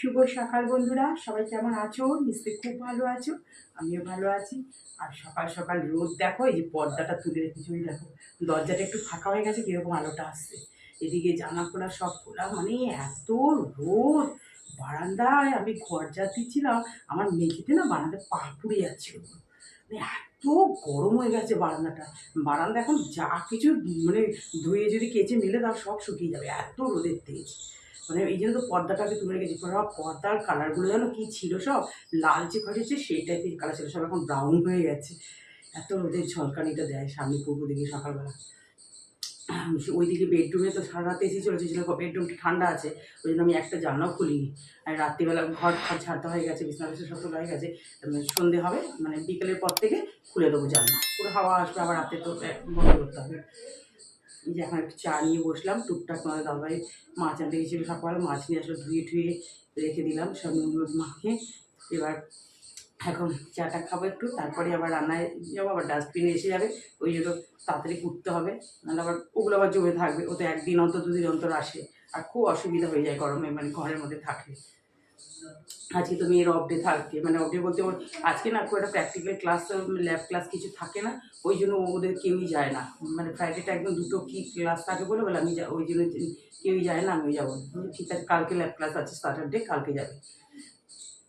শুভ সকাল বন্ধুরা, সবাই কেমন আছো? নিশ্চয়ই খুব ভালো আছো, আমিও ভালো আছি। আর সকাল সকাল রোদ, দেখো, এই যে পর্দাটা তুলে রেখেছি দেখো, দরজাটা একটু ফাঁকা হয়ে গেছে, কীরকম আলোটা আসছে। এদিকে জামা খোলা সব খোলা মানে এত রোদ, বারান্দায় আমি ঘর যা দিচ্ছিলাম আমার মেঝেতে না বারান্দায় পা পুড়ে যাচ্ছিল। মানে এত গরম হয়ে গেছে বারান্দাটা। বারান্দা এখন যা কিছু মানে ধুয়ে যদি কেচে মিলে তার সব শুকিয়ে যাবে, এত রোদের তেজ। মানে এই জন্য তো পর্দাটাকে তুলে রেখেছি, পরে পর্দার কালারগুলো যেন কী ছিল সব? লাল লালচে খসেছে সেই টাইপের কালার ছিল, সব এখন ব্রাউন হয়ে গেছে। এত রোদের ঝলকানিটা দেয় সামনে পূর্ব দিকে সকালবেলা। ওইদিকে বেডরুমে তো সারা রাতে এসে চলেছে, ছিল বেডরুমটা ঠান্ডা আছে, ওই জন্য আমি একটা জানলাও খুলিনি। আর রাত্রিবেলা ঘর ঘর ছাড়তে হয়ে গেছে, বিছনা বিছনা সব তোলা হয়ে গেছে সন্ধে হবে মানে বিকেলের পর থেকে খুলে দেবো জানলা। পুরো হাওয়া আসবে, আবার রাতে তো বন্ধ করতে হবে। যে এখন একটু চা নিয়ে বসলাম, টুকটাক তোমাদের দাদাভাই মাছ আনতে গেছিল সকালে, মাছ নিয়ে আসলে ধুয়ে টুয়ে রেখে দিলাম সব নুন মাখিয়ে এবার এখন চাটা খাব একটু, তারপরে আবার রান্নায় যাব, আবার ডাস্টবিনে এসে যাবে, ওই জন্য তাড়াতাড়ি কুটতে হবে, নাহলে আবার ওগুলো আবার জমে থাকবে, ও তো একদিন অন্তর, দুদিন অন্তর আসে, আর খুব অসুবিধা হয়ে যায় গরমে মানে ঘরের মধ্যে থাকলে আজকে তো মেয়ের অফ ডে থাকে মানে অফ ডে বলতে ওর আজকে না খুব একটা প্র্যাকটিক্যাল ক্লাস ল্যাব ক্লাস কিছু থাকে না, ওই জন্য ওদের কেউই যায় না। মানে ফ্রাইডেটা একদম দুটো কি ক্লাস থাকে বলে বলে আমি ওই জন্য কেউই যায় না, আমি যাব ঠিক আছে, কালকে ল্যাব ক্লাস আছে স্যাটারডে কালকে যাবে।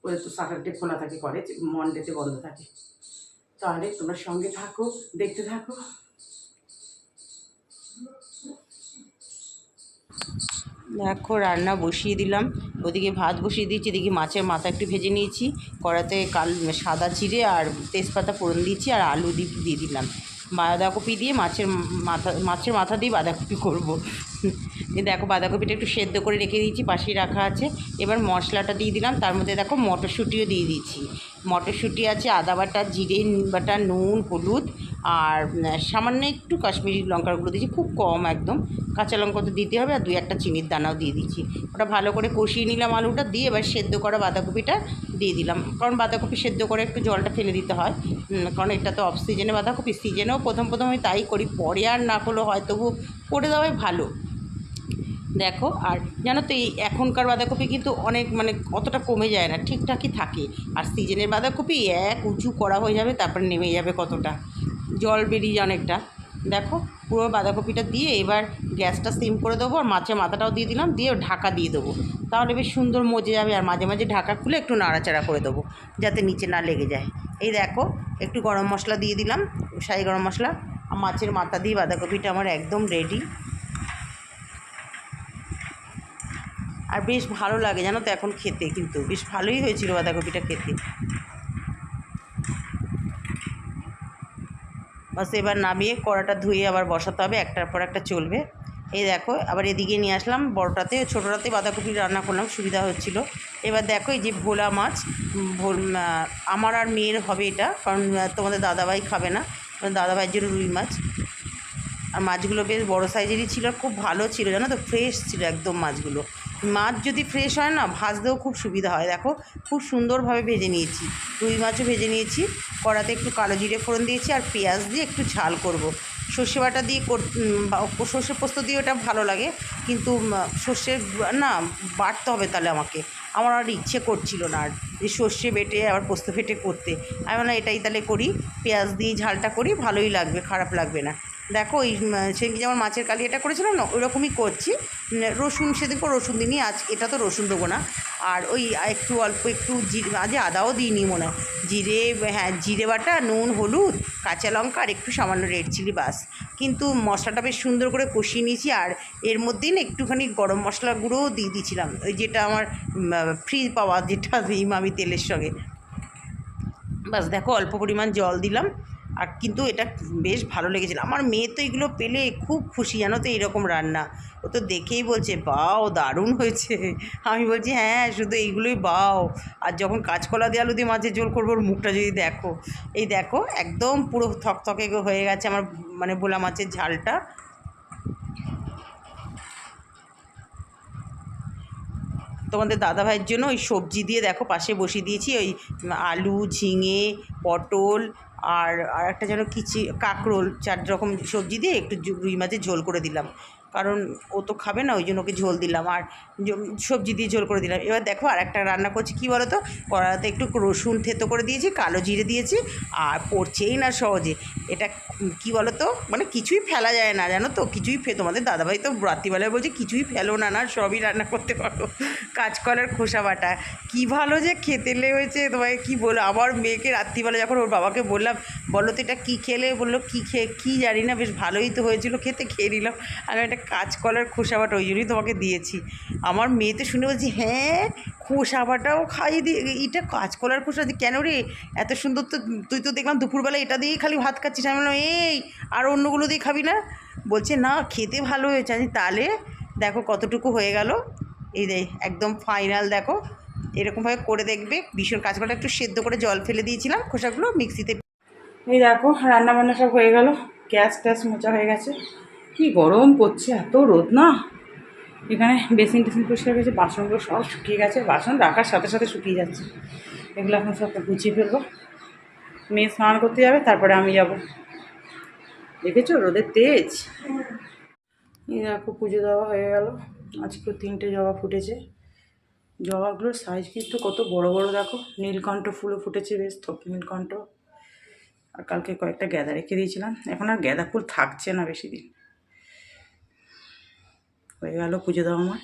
ওদের তো স্যাটারডে খোলা থাকে কলেজ মন্ডেতে বন্ধ থাকে। তাহলে তোমরা সঙ্গে থাকো, দেখতে থাকো। দেখো রান্না বসিয়ে দিলাম। ওদিকে ভাত বসিয়ে দিয়েছি, এদিকে মাছের মাথা একটু ভেজে নিয়েছি। কড়াতে কাল সাদা জিরে আর তেজপাতা ফোড়ন দিয়েছি আর আলু দিয়ে দিয়ে দিলাম। বাঁধাকপি দিয়ে মাছের মাথা মাছের মাথা দিয়ে বাঁধাকপি করব। দেখো বাঁধাকপিটা একটু সেদ্ধ করে রেখে দিয়েছি, পাশেই রাখা আছে। এবার মশলাটা দিয়ে দিলাম, তার মধ্যে দেখো মটরশুঁটিও দিয়ে দিয়েছি। মটরশুঁটি আছে, আদা বাটা, জিরে বাটা, নুন, হলুদ আর সামান্য একটু কাশ্মীরি লঙ্কার গুঁড়ো দিয়েছি, খুব কম একদম। কাঁচা লঙ্কা তো দিতে হবে আর দুই একটা চিনির দানাও দিয়ে দিচ্ছি। ওটা ভালো করে কষিয়ে নিলাম আলুটা, দিয়ে এবার সেদ্ধ করা বাঁধাকপিটা দিয়ে দিলাম। কারণ বাঁধাকপি সেদ্ধ করে একটু জলটা ফেলে দিতে হয়। কারণ এটা তো অফ সিজনে বাঁধাকপি সিজনেও প্রথম প্রথম আমি তাই করি, পরে আর না করলেও হয় তবু করে দেওয়াই ভালো। দেখো, আর জানো তো এই এখনকার বাঁধাকপি কিন্তু অনেক মানে অতটা কমে যায় না, ঠিকঠাকই থাকে। আর সিজনের বাঁধাকপি এক উঁচু করা হয়ে যাবে, তারপর নেমে যাবে কতটা। জল বেরিয়ে যায় অনেকটা। দেখো, পুরো বাঁধাকপিটা দিয়ে এবার গ্যাসটা সিম করে দেবো, আর মাছের মাথাটাও দিয়ে দিলাম দিয়ে ঢাকা দিয়ে দেবো। তাহলে বেশ সুন্দর মজে যাবে, আর মাঝে মাঝে ঢাকা খুলে একটু নাড়াচাড়া করে দেবো, যাতে নিচে না লেগে যায়। এই দেখো, একটু গরম মশলা দিয়ে দিলাম শাহি গরম মশলা, আর মাছের মাথা দিয়ে বাঁধাকপিটা আমার একদম রেডি আর বেশ ভালো লাগে, জানো তো এখন খেতে কিন্তু। বেশ ভালোই হয়েছিল বাঁধাকপিটা খেতে। বাস এবার নামিয়ে কড়াটা ধুয়ে আবার বসাতে হবে, একটার পর একটা চলবে। এই দেখো, আবার এদিকে নিয়ে আসলাম বড়টাতে, ছোটোটাতে বাঁধাকপি রান্না করলাম, সুবিধা হচ্ছিল। এবার দেখো এই যে ভোলা মাছ আমার আর মেয়ের হবে এটা, কারণ তোমাদের দাদাভাই খাবে না দাদাভাইয়ের জন্য রুই মাছ। আর মাছগুলো বেশ বড় সাইজেরই ছিল, খুব ভালো ছিল, জানো তো, ফ্রেশ ছিল একদম মাছগুলো। মাছ যদি ফ্রেশ হয় না ভাজতেও খুব সুবিধা হয়। দেখো খুব সুন্দরভাবে ভেজে নিয়েছি। রুই মাছও ভেজে নিয়েছি। কড়াতে একটু কালো জিরে ফোড়ন দিয়েছি আর পেঁয়াজ দিয়ে একটু ঝাল করব। সর্ষে বাটা দিয়ে সর্ষে পোস্ত দিয়ে ওটা ভালো লাগে। কিন্তু উম, সর্ষের না বাটতে হবে তাহলে আমাকে। আমার আর ইচ্ছে করছিল না আর যে সর্ষে বেটে আবার পোস্ত ফেটে করতে। আমি বললাম এটাই তাহলে করি। পেঁয়াজ দিয়ে ঝালটা করি ভালোই লাগবে খারাপ লাগবে না। দেখো ওই সেদিনকে যেমন মাছের কালিয়াটা করেছিলাম না ওই রকমই করছি। রসুন সেদিনকে রসুন দিইনি, আজ এটা তো রসুন দেবো না। আর ওই একটু অল্প একটু জিরে, আজ আদাও দিইনি মনে হয়। জিরে হ্যাঁ জিরে বাটা, নুন, হলুদ, কাঁচা লঙ্কা আর একটু সামান্য রেড চিলি বাস। কিন্তু মশলাটা বেশ সুন্দর করে কষিয়ে নিয়েছি আর এর মধ্যেই না একটুখানি গরম মশলা গুঁড়োও দিয়ে দিয়েছিলাম। ওই যেটা আমার ফ্রি পাওয়া যেটা দিই আমি তেলের সঙ্গে। বাস দেখো, অল্প পরিমাণ জল দিলাম। আর কিন্তু এটা বেশ ভালো লেগেছিল। আমার মেয়ে তো এগুলো পেলে খুব খুশি, জানো তো এইরকম রান্না। ও তো দেখেই বলছে, বাও, দারুণ হয়েছে। আমি বলছি হ্যাঁ শুধু এইগুলোই বাও। আর যখন কাঁচকলা দিয়ে আলু দিয়ে মাছের ঝোল করব, ওর মুখটা যদি দেখো। এই দেখো, একদম পুরো থকথকে হয়ে গেছে আমার মানে বোলা মাছের ঝালটা। তোমাদের দাদা ভাইয়ের জন্য ওই সবজি দিয়ে দেখো, পাশে বসিয়ে দিয়েছি, ওই আলু, ঝিঙে, পটল আর আর একটা যেন কিচি, কাঁকরোল, চার রকম সবজি দিয়ে একটু রুই মাছের ঝোল করে দিলাম। কারণ ও তো খাবে না, ওই জন্য ওকে ঝোল দিলাম। আর সবজি দিয়ে ঝোল করে দিলাম। এবার দেখো আর একটা রান্না করছি, কী বলো তো কড়াতে একটু রসুন থেতো করে দিয়েছি, কালো জিরে দিয়েছি, আর পড়ছেই না সহজে। এটা কি বলো তো মানে কিছুই ফেলা যায় না, জানো তো? কিছুই ফে, তোমাদের দাদাভাই তো রাত্রিবেলায় বলছে, কিছুই ফেলো না না, সবই রান্না করতে পারো। কাঁচকলার খোসা বাটা। কী ভালো যে খেতে লেগেছে তোমাকে কী বলো? আমার মেয়েকে রাত্রিবেলা যখন ওর বাবাকে বললাম, বলো তো এটা কী খেলে? বলল, কী খেয়ে কী জানি না, বেশ ভালোই তো হয়েছিল খেতে, খেয়ে নিলাম। আমি একটা কাঁচকলার খোসা বাটা ওই জন্যই তোমাকে দিয়েছি। আমার মেয়ে তো শুনে বলছি হ্যাঁ খোসা খাইয়ে দিয়ে, এটা কাঁচকলার খোসা কেন রে? এত সুন্দর তো, তুই তো দেখলাম দুপুরবেলা এটা দিয়েই খালি ভাত খাচ্ছিস। আমি বললাম, এই, আর অন্যগুলো দিয়ে খাবি না? বলছে, না, খেতে ভালো হয়েছে। আমি তাহলে দেখো কতটুকু হয়ে গেল। এই দে একদম ফাইনাল দেখো। এরকমভাবে করে দেখবে। ভীষণ কাঁচকলাটা একটু সেদ্ধ করে জল ফেলে দিয়েছিলাম খোসাগুলো, মিক্সিতে এই দেখো রান্না বান্না সব হয়ে গেল। গ্যাস ট্যাস মোচা হয়ে গেছে। কি গরম পড়ছে, এত রোদ না। এখানে বেসিন টেসিন পরিষ্কার গেছে বাসনগুলো সব শুকিয়ে গেছে, বাসন রাখার সাথে সাথে শুকিয়ে যাচ্ছে। এগুলো এখন সব গুছিয়ে ফেলব। মেয়ে স্নান করতে যাবে, তারপরে আমি যাব। দেখেছ, রোদের তেজ? দেখো, পুজো দেওয়া হয়ে গেল। আজকে তিনটে জবা ফুটেছে। জবাগুলোর সাইজ কিন্তু কত বড় বড়, দেখো। নীলকণ্ঠ ফুলও ফুটেছে বেশ থপ নীলকণ্ঠ। আর কালকে কয়েকটা গ্যাদা রেখে দিয়েছিলাম। এখন আর গ্যাদা ফুল থাকছে না বেশি দিন। হয়ে গেল পুজো দেওয়া আমার।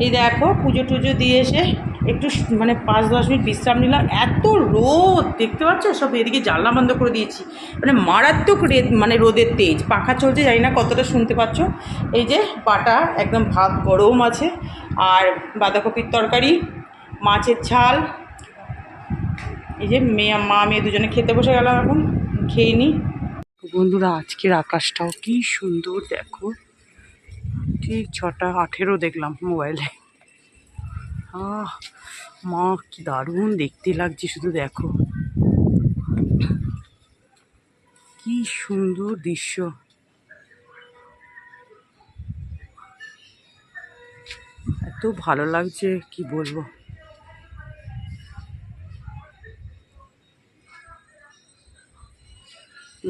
এই দেখো, পুজো টুজো দিয়ে এসে একটু মানে পাঁচ দশ মিনিট বিশ্রাম নিলাম। এত রোদ, দেখতে পাচ্ছ? সব এদিকে জানলা বন্ধ করে দিয়েছি। মানে মারাত্মক রে- মানে রোদের তেজ। পাখা চলছে, জানি না কতটা শুনতে পাচ্ছ? এই যে বাটা, একদম ভাত গরম আছে। আর বাঁধাকপির তরকারি, মাছের ঝাল। এই যে মেয়ে, মা, মেয়ে দুজনে খেতে বসে গেলাম এখন। খেয়ে নিই বন্ধুরা, আজকের আকাশটাও কি সুন্দর দেখো। ঠিক ছটা আঠেরো দেখলাম মোবাইলে। আহ, মা, কি দারুণ দেখতে লাগছে, শুধু দেখো। কি সুন্দর দৃশ্য। এত ভালো লাগছে, কি বলব?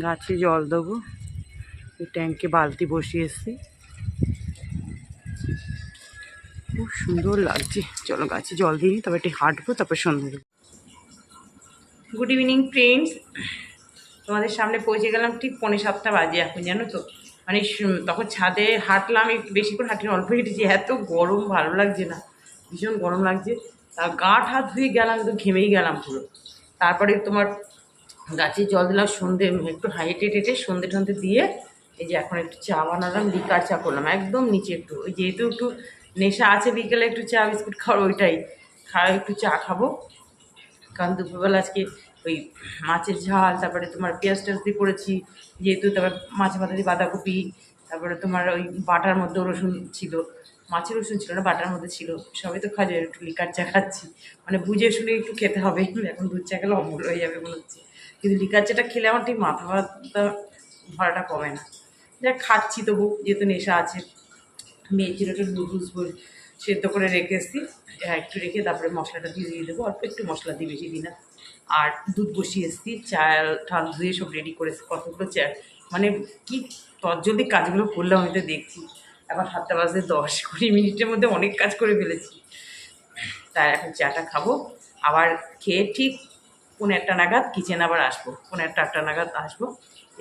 গাছে জল দেবো ট্যাঙ্কে বালতি বসিয়ে সুন্দর লাগছে। চলো গাছে জল দিয়ে নিই, তবে একটু হাঁটবো তারপর সন্ধ্যে দেবো। গুড ইভিনিং ফ্রেন্ডস তোমাদের সামনে পৌঁছে গেলাম ঠিক পৌনে সাতটা বাজে এখন জানো তো? মানে তখন ছাদে হাঁটলাম একটু বেশি করে হাঁটিনি অল্প হেঁটেছি এত গরম ভালো লাগছে না। ভীষণ গরম লাগছে। তা গা হাত ধুয়ে গেলাম তো ঘেমেই গেলাম পুরো। তারপরে তোমার গাছে জল দিলাম সন্ধে একটু হাইটে টেটে সন্ধে টন্ধে দিয়ে এই যে এখন একটু চা বানালাম লিকার চা করলাম একদম নিচে একটু। ওই যেহেতু একটু নেশা আছে বিকেলে একটু চা, বিস্কুট খাওয়ার ওইটাই। খাওয়া একটু চা খাব। কারণ দুপুরবেলা আজকে ওই মাছের ঝাল, তারপরে তোমার পেঁয়াজ টেয়াজ দিয়ে করেছি, যেহেতু তারপর মাছ ভাতা দিয়ে বাঁধাকপি, তারপরে তোমার ওই বাটার মধ্যে রসুন ছিল। মাছের রসুন ছিল না, বাটার মধ্যে ছিল। সবই তো খাওয়া যায়, একটু লিকার চা খাচ্ছি। মানে বুঝে শুনে একটু খেতে হবে, এখন দুধ চা খেলে অমূল হয়ে যাবে মনে হচ্ছে। কিন্তু লিকার চাটা খেলে আমার ঠিক মাথা ভাতা ভরাটা কমে না। যা খাচ্ছি তবু, যেহেতু নেশা আছে। জন্য একটু নুডলস সেদ্ধ করে রেখে এসছি। হ্যাঁ একটু রেখে তারপরে মশলাটা দিয়ে দিয়ে দেবো। অল্প একটু মশলা দিই বেশি দিই না আর দুধ বসিয়ে এসছি, চাল ঠাল ধুয়ে সব রেডি করে এসছি। কতগুলো চা মানে কি তৎজলদি কাজগুলো করলাম আমি তো দেখছি। এখন সাতটা বাজে দশ কুড়ি মিনিটের মধ্যে অনেক কাজ করে ফেলেছি। তাই এখন চাটা খাব। আবার খেয়ে ঠিক পনেরো একটা নাগাদ কিচেন আবার আসব। পনেরো একটা আটটা নাগাদ আসব।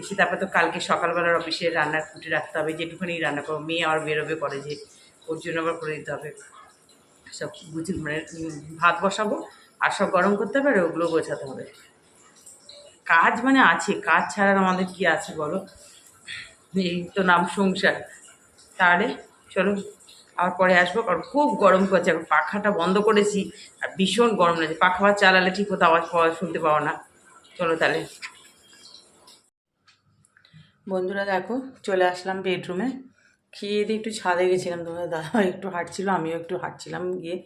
এসে তারপর তো কালকে সকালবেলার অফিসে রান্না খুঁটি রাখতে হবে, যেটুকুনি রান্না করব। মেয়ে আবার বেরোবে যে, ওর জন্য আবার করে দিতে হবে। সব বুঝি মানে ভাত বসাবো, আর সব গরম করতে হবে, আর ওগুলো গোছাতে হবে। কাজ মানে আছে, কাজ ছাড়া আর আমাদের কি আছে বলো? এই তো নাম সংসার। তাহলে চলো, আবার পরে আসব, কারণ খুব গরম করছে এখন পাখাটা বন্ধ করেছি, আর ভীষণ গরম লাগছে। পাখা চালালে ঠিক মতো আওয়াজ পাওয়া শুনতে পাওয়া না। চলো তাহলে। বন্ধুরা দেখো, চলে আসলাম বেডরুমে খেয়ে দিয়ে একটু ছাদে গেছিলাম তোমাদের দাদা একটু হাঁটছিল, আমিও একটু হাঁটছিলাম গিয়ে।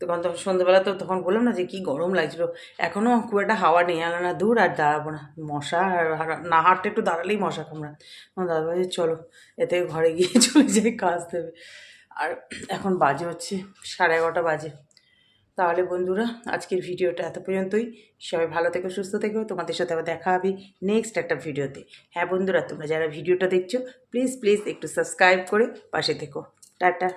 তখন তখন সন্ধ্যেবেলা তো তখন বললাম না যে, কি গরম লাগছিল। এখনও খুব একটা হাওয়া নেই, আলো না দূর, আর দাঁড়াবো না। মশা না হাঁটতে একটু দাঁড়ালেই মশা কামড়া তখন দাদা বলছে, চলো, এতে ঘরে গিয়ে চলে যাই, কাজ দেবে। আর এখন বাজে হচ্ছে সাড়ে এগারোটা বাজে। তাহলে বন্ধুরা, আজকের ভিডিওটা এত পর্যন্তই। সবাই ভালো থেকো, সুস্থ থেকো। তোমাদের সাথে আবার দেখা হবে নেক্সট একটা ভিডিওতে। হ্যাঁ বন্ধুরা, তোমরা যারা ভিডিওটা দেখছ প্লিজ প্লিজ একটু সাবস্ক্রাইব করে পাশে থেকো। টাটা।